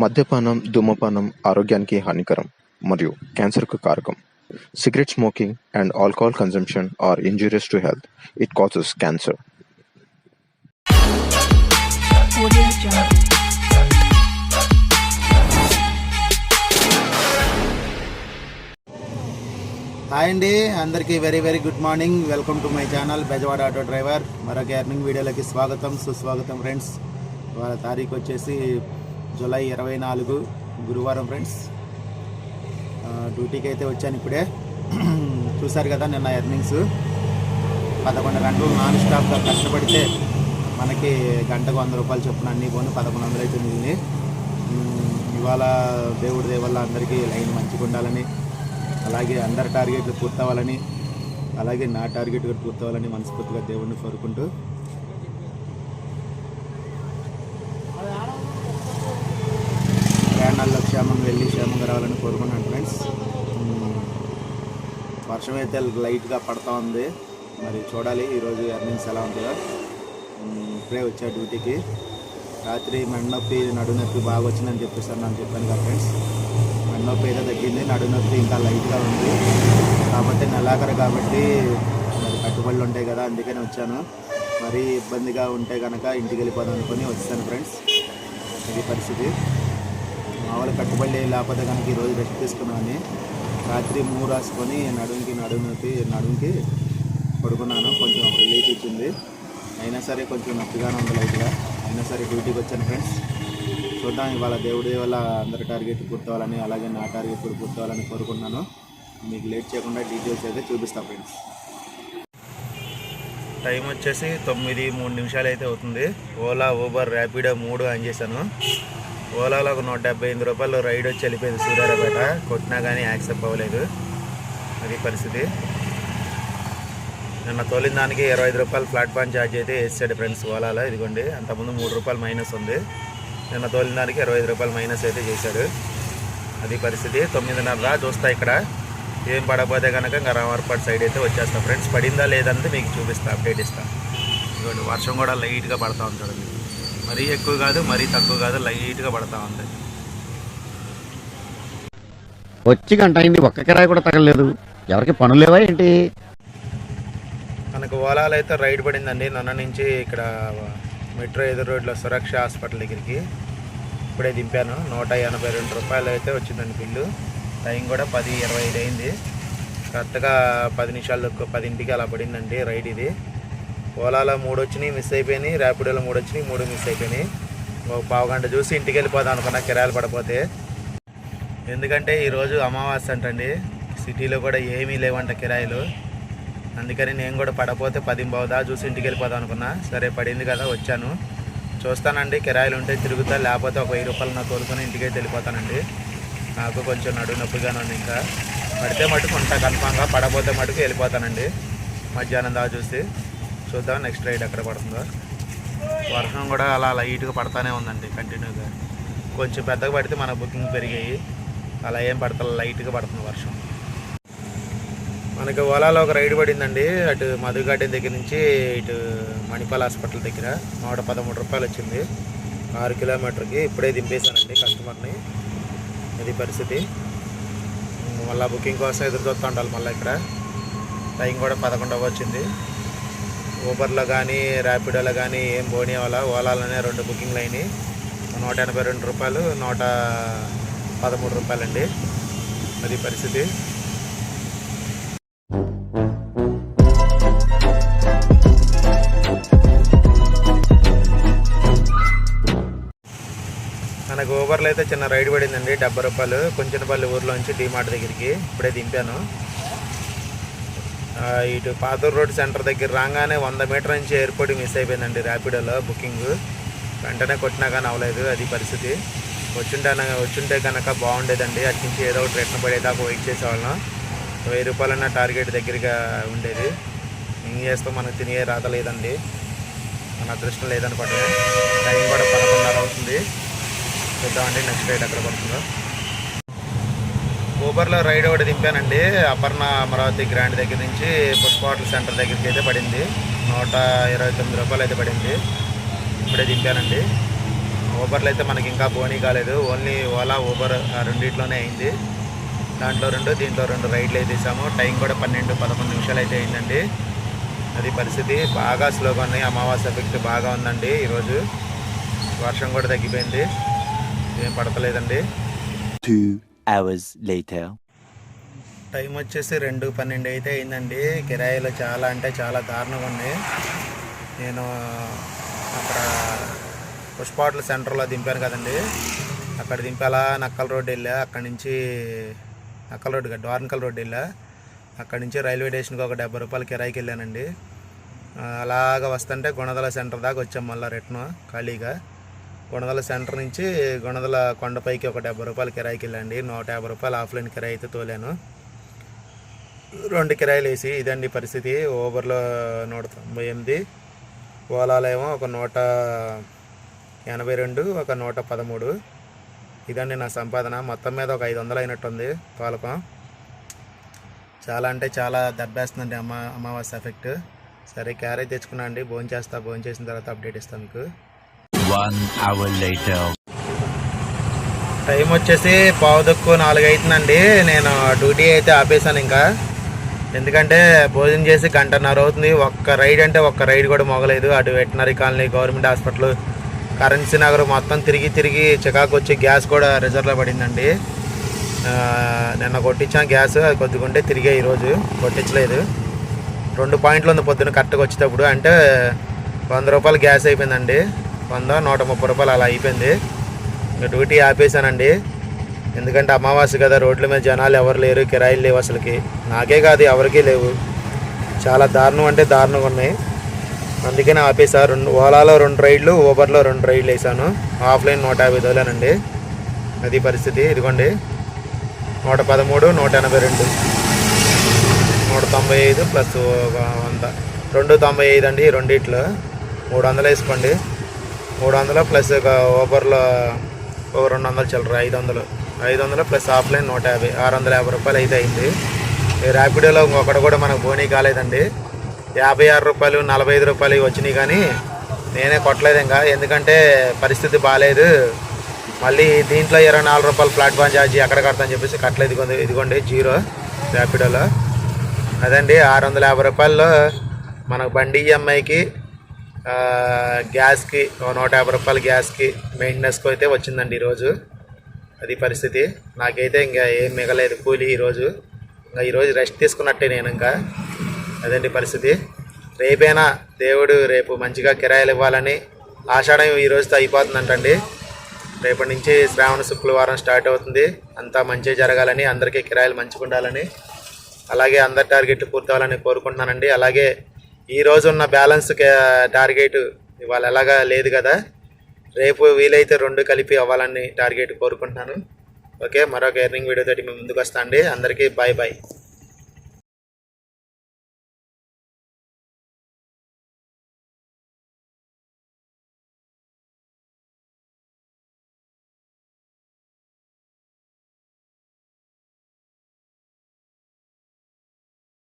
మద్యపానం ధూమపానం ఆరోగ్యానికి హానికరం మరియు క్యాన్సర్కు కారకం. Cigarette smoking and alcohol consumption are injurious to health it causes cancer hi అండి అందరికీ very very good morning welcome to my channel Bezawada auto driver మరొక ఎర్నింగ్ వీడియోలకి స్వాగతం సుస్వాగతం ఫ్రెండ్స్ వాళ్ళ తారీఖు వచ్చేసి జూలై ఇరవై నాలుగు గురువారం ఫ్రెండ్స్. డ్యూటీకి అయితే వచ్చాను ఇప్పుడే. చూశారు కదా నిన్న ఎర్నింగ్స్. పదకొండు గంటలు నాన్ స్టాప్గా కష్టపడితే మనకి గంటకు వంద రూపాయలు చొప్పున అన్ని పోను పదకొండు వందలు అయితే మిగిలింది ఇవాళ దేవుడి దేవల్ల అందరికీ లైన్ మంచిగా ఉండాలని అలాగే అందరి టార్గెట్లు పూర్తవ్వాలని అలాగే నా టార్గెట్ కూడా పూర్తవ్వాలని మనస్ఫూర్తిగా దేవుడిని కోరుకుంటూ కోరుకున్నాను ఫ్రెండ్స్ వర్షం అయితే లైట్గా పడతా ఉంది. మరి చూడాలి ఈరోజు ఎర్నింగ్స్ ఎలా ఉంటుందో. ఇప్పుడే వచ్చా డ్యూటీకి రాత్రి మెడనొప్పి నడునొప్పి బాగా వచ్చిందని చెప్పేసాను నాకు చెప్పాను కదా ఫ్రెండ్స్ మెడనొప్పి అయితే తగ్గింది నడునొప్పి ఇంకా లైట్గా ఉంది. కాబట్టి నెలాఖరు కాబట్టి మరి కట్టుబడులు ఉంటాయి కదా అందుకని వచ్చాను. మరీ ఇబ్బందిగా ఉంటే కనుక ఇంటికి వెళ్ళిపోదాం అనుకుని వచ్చాను ఫ్రెండ్స్ ఇది పరిస్థితి. మామూలు కట్టుబడి లేకపోతే కనుక ఈరోజు రెస్ట్ తీసుకున్నాను. రాత్రి మూడు రాసుకొని నడుముకి నడుముకి నడుముకి పడుకున్నాను. కొంచెం రిలీఫ్ ఇచ్చింది. అయినా సరే కొంచెం నొప్పిగానే ఉంది లైట్గా అయినా సరే డ్యూటీకి వచ్చాను ఫ్రెండ్స్ చూద్దాం ఇవాళ దేవుడి వల్ల అందరి టార్గెట్ పూర్తవ్వాలని అలాగే నా టార్గెట్ కూడా పూర్తవ్వాలని కోరుకున్నాను మీకు లేట్ చేయకుండా డీటెయిల్స్ అయితే చూపిస్తాను ఫ్రెండ్స్ టైం వచ్చేసి తొమ్మిది మూడు నిమిషాలు అయితే అవుతుంది. ఓలా ఊబర్ ర్యాపిడో మూడు ఆన్ చేశాను. ఓలాలో ఒక నూట డెబ్బై ఎనిమిది రూపాయలు రైడ్ వచ్చి వెళ్ళిపోయింది సూర్యారాపేట కొట్టినా కానీ యాక్సెప్ట్ అవ్వలేదు. అది పరిస్థితి. నిన్న తోలిన దానికి ఇరవై ఐదు రూపాయలు ప్లాట్ఫామ్ ఛార్జ్ అయితే వేసాడు ఫ్రెండ్స్ ఓలాలో. ఇదిగోండి అంతకుముందు మూడు రూపాయలు మైనస్ ఉంది. నిన్న తోలిన దానికి ఇరవై ఐదు రూపాయలు మైనస్ అయితే చేశాడు. అది పరిస్థితి. తొమ్మిదిన్నర చూస్తా ఇక్కడ. ఏం పడకపోతే కనుక ఇంకా రామార్పాటు సైడ్ అయితే వచ్చేస్తా. ఫ్రెండ్స్ పడిందా లేదంటే మీకు చూపిస్తా అప్డేట్ ఇస్తాను ఇదిగోండి వర్షం కూడా లైట్గా పడతా ఉంటాడు మీకు మరీ ఎక్కువ కాదు మరీ తక్కువ కాదు లైట్గా పడతా ఉంది. వచ్చి గంట అయింది ఒక్క కిరాయి కూడా తగలలేదు. ఎవరికి పనులు లేవా ఏంటి? మనకు ఓలాలో అయితే రైడ్ పడిందండి. నన్న నుంచి ఇక్కడ మెట్రో ఎదురు రోడ్లో సురక్ష హాస్పిటల్ దగ్గరికి ఇప్పుడే దింపాను. నూట ఎనభై రెండు రూపాయలు అయితే వచ్చిందండి బిల్లు. టైం కూడా పది ఇరవై ఐదు అయింది. కరెక్ట్గా పది నిమిషాలు పదింటికి అలా పడిందండి రైడ్ ఇది. ఓలాలో మూడు వచ్చినాయి మిస్ అయిపోయినాయి ర్యాపిడోలో మూడు వచ్చినాయి మూడు మిస్ అయిపోయినాయి. ఒక పావు గంట చూసి ఇంటికి వెళ్ళిపోదాం అనుకున్నా కిరాయలు పడిపోతే. ఎందుకంటే ఈరోజు అమావాస్య అంటండి. సిటీలో కూడా ఏమీ లేవంట కిరాయిలు. అందుకని నేను కూడా పడపోతే పది చూసి ఇంటికి వెళ్ళిపోదాం అనుకున్నా. సరే పడింది కదా వచ్చాను. చూస్తానండి కిరాయిలు ఉంటే తిరుగుతా లేకపోతే ఒక వెయ్యి రూపాయలు నా తోలుకొని ఇంటికి వెళ్ళిపోతానండి. నాకు కొంచెం నడు నొప్పిగానే ఉంది ఇంకా. పడితే మటుకు ఉంటా కన్ఫామ్గా పడపోతే మటుకు వెళ్ళిపోతానండి. మధ్యాహ్నం దా చూసి. చూద్దాం నెక్స్ట్ రైడ్ ఎక్కడ పడుతుందో. వర్షం కూడా అలా లైట్గా పడతానే ఉందండి కంటిన్యూగా కొంచెం పెద్దగా పడితే మన బుకింగ్ పెరిగాయి. అలా ఏం పడతా లైట్గా పడుతుంది వర్షం. మనకి ఓలాలో ఒక రైడ్ పడిందండి అటు మధు దగ్గర నుంచి ఇటు మణిపాల్ హాస్పిటల్ దగ్గర. నూట పదమూడు రూపాయలు వచ్చింది. ఆరు కిలోమీటర్కి ఇప్పుడే దింపేశానండి కస్టమర్ని. ఇది పరిస్థితి. మళ్ళీ బుకింగ్ కోసం ఎదురు చూస్తూ ఉండాలి మళ్ళీ ఇక్కడ. టైం కూడా పదకొండవ వచ్చింది. ఊబర్లో కానీ ర్యాపిడోలో కానీ ఏం పోనీ వాళ్ళ ఓలాలోనే రెండు బుకింగ్లు అయినాయి. నూట ఎనభై రెండు రూపాయలు నూట పదమూడు రూపాయలండి. అది పరిస్థితి? మనకు ఊబర్లో అయితే చిన్న రైడ్ పడిందండి డెబ్బై రూపాయలు. కొంచెంపల్లి ఊర్లోంచి డిమార్ట్ దగ్గరికి ఇప్పుడే దింపాను. ఇటు పాతూరు రోడ్ సెంటర్ దగ్గర రాగానే వంద మీటర్ నుంచి ఎయిర్పోర్ట్ మిస్ అయిపోయిందండి ర్యాపిడోలో బుకింగ్. వెంటనే కొట్టినా కానీ అవ్వలేదు అది పరిస్థితి. వచ్చుంటే వచ్చుంటే కనుక బాగుండేదండి. అటు నుంచి ఏదో ఒకటి రిటర్న్ పడేదాకా వెయిట్ చేసేవాళ్ళం. వెయ్యి రూపాయలన్న టార్గెట్ దగ్గరగా ఉండేది. ఏం చేస్తాం? మనకు తినే రాత లేదండి. మన అదృష్టం లేదనుకోండి. టైం కూడా పదకొండున్నర అవుతుంది. చూద్దామండి నెక్స్ట్ రైడ్ ఎక్కడ పడుతుందో. ఊబర్లో రైడ్ ఒకటి దింపానండి అపర్ణ అమరావతి గ్రాండ్ దగ్గర నుంచి పుష్ప హోటల్ సెంటర్ దగ్గరికి అయితే పడింది. నూట ఇరవై తొమ్మిది రూపాయలు అయితే పడింది. ఇప్పుడే దింపానండి ఊబర్లో అయితే మనకి ఇంకా బోనీ కాలేదు. ఓన్లీ ఓలా ఊబర్ రెండిట్లోనే అయింది. దాంట్లో రెండు దీంట్లో రెండు రైడ్లు అయితే తీసాము. టైం కూడా పన్నెండు పదకొండు నిమిషాలు అయితే అయిందండి. అది పరిస్థితి బాగా స్లోగా ఉన్నాయి. అమావాస్య ఎఫెక్ట్ బాగా ఉందండి ఈరోజు. వర్షం కూడా తగ్గిపోయింది. ఏం పడతలేదండి. అవర్స్ లేటర్ టైం వచ్చేసి రెండు పన్నెండు అయితే అయిందండి. కిరాయిలు చాలా అంటే చాలా దారుణంగా ఉంది నేను అక్కడ పుష్పాటల సెంటర్లో దింపాను కదండి. అక్కడ దింపేలా నక్కల్ రోడ్ వెళ్ళా. అక్కడి నుంచి నక్కల్ రోడ్డు కాదు డార్నకల్ రోడ్ వెళ్ళా. అక్కడి నుంచి రైల్వే స్టేషన్కి ఒక డెబ్బై రూపాయలు కిరాయికి వెళ్ళానండి. అలాగ వస్తుంటే గుణదల సెంటర్ దాకా వచ్చాం మళ్ళీ రిటర్న్ ఖాళీగా. గుణదల సెంటర్ నుంచి గుణదల కొండపైకి ఒక డెబ్బై రూపాయలు కిరాయికి వెళ్ళండి. నూట యాభై రూపాయలు ఆఫ్లైన్ కిరాయి అయితే తోలాను. రెండు కిరాయిలు వేసి ఇదండి పరిస్థితి. ఓవర్లో నూట తొంభై ఎనిమిది ఓలాలో ఏమో ఒక నూట ఎనభై రెండు ఒక నూట పదమూడు. ఇదండి నా సంపాదన. మొత్తం మీద ఒక ఐదు వందలు అయినట్టుంది పాలకం. చాలా అంటే చాలా దెబ్బేస్తుందండి అమ్మ అమావాస్య ఎఫెక్ట్. సరే క్యారేజ్ తెచ్చుకున్నా అండి. భోజనం చేస్తా భోజనం చేసిన తర్వాత అప్డేట్ ఇస్తాను మీకు. One hour later. టైం వచ్చేసి పావుదక్కు నాలుగు నాలుగైతుందండి నేను డ్యూటీ అయితే ఆపేసాను ఇంకా. ఎందుకంటే భోజనం చేసి గంటన్నర అవుతుంది. ఒక్క రైడ్ అంటే ఒక్క రైడ్ కూడా మొగలేదు. అటు veterinary colony government hospital currency Nagar మొత్తం తిరిగి తిరిగి చికాకు వచ్చి గ్యాస్ కూడా రిజర్వ్లో పడిందండి. నిన్న కొట్టించాం గ్యాస్ అది కొద్దిగా ఉంటే తిరిగే ఈరోజు. కొట్టించలేదు. రెండు పాయింట్లు ఉంది పొద్దున కరెక్ట్గా వచ్చేటప్పుడు. అంటే వంద రూపాయలు గ్యాస్ అయిపోయిందండి. వంద నూట ముప్పై రూపాయలు అలా అయిపోయింది. ఇంకా డ్యూటీ ఆపేసానండి ఎందుకంటే అమావాస్య కదా రోడ్ల మీద జనాలు ఎవరు లేరు కిరాయిలు లేవు అసలుకి. నాకే కాదు ఎవరికీ లేవు. చాలా దారుణం అంటే దారుణంగా ఉన్నాయి. అందుకనే ఆపేసా రెండు ఓలాలో రెండు రైడ్లు ఊబర్లో రెండు రైడ్లు వేసాను ఆఫ్లైన్ నూట యాభై తోలేనండి. అది పరిస్థితి. ఇదిగోండి. నూట పదమూడు నూట ఎనభై రెండు. నూట తొంభై ఐదు ప్లస్ ఒక వంద. రెండు తొంభై ఐదు అండి రెండిట్లో. మూడు వందలు వేసుకోండి. మూడు వందలు ప్లస్ ఒక ఊబర్లో ఒక రెండు వందలు చిల్లర ఐదు వందలు ఐదు వందలు ప్లస్ ఆఫ్లైన్ నూట యాభై ఆరు వందల యాభై రూపాయలు అయితే అయింది. ర్యాపిడోలో ఇంకొకటి కూడా మనకు బోనీ కాలేదండి. యాభై ఆరు రూపాయలు నలభై ఐదు రూపాయలు ఇవి వచ్చినాయి కానీ నేనే కొట్టలేదు ఇంకా. ఎందుకంటే పరిస్థితి బాగాలేదు మళ్ళీ దీంట్లో ఇరవై నాలుగు రూపాయలు ప్లాట్ఫామ్ ఛార్జీ ఎక్కడ కడతాని చెప్పేసి కట్టలేదు. ఇదిగోండి ఇదిగోండి జీరో ర్యాపిడోలో అదండి ఆరు వందల యాభై రూపాయల్లో మనకు బండి ఈఎంఐకి గ్యాస్కి నూట యాభై రూపాయలు గ్యాస్కి మెయింటెనెన్స్కి అయితే వచ్చిందండి ఈరోజు. అది పరిస్థితి. నాకైతే ఇంకా ఏం మిగలేదు కూలి ఈరోజు. ఇంకా ఈరోజు రెస్ట్ తీసుకున్నట్టే నేను ఇంకా. అదండి పరిస్థితి? రేపైనా దేవుడు రేపు మంచిగా కిరాయిలు ఇవ్వాలని ఆషాఢం ఈరోజుతో అయిపోతుందంటండి. రేపటి నుంచి శ్రావణ శుక్రవారం స్టార్ట్ అవుతుంది. అంతా మంచిగా జరగాలని అందరికీ కిరాయిలు మంచిగా ఉండాలని అలాగే అందరి టార్గెట్లు పూర్తవ్వాలని కోరుకుంటున్నానండి. అలాగే ఈ రోజున్న బ్యాలెన్స్ టార్గెట్ ఇవాళ ఎలాగా లేదు కదా? రేపు వీలైతే రెండు కలిపి అవ్వాలని టార్గెట్ కోరుకుంటున్నాను. ఓకే మరొక ఎర్నింగ్ వీడియోతో మేము ముందుకు వస్తాను అండి. అందరికీ బాయ్ బాయ్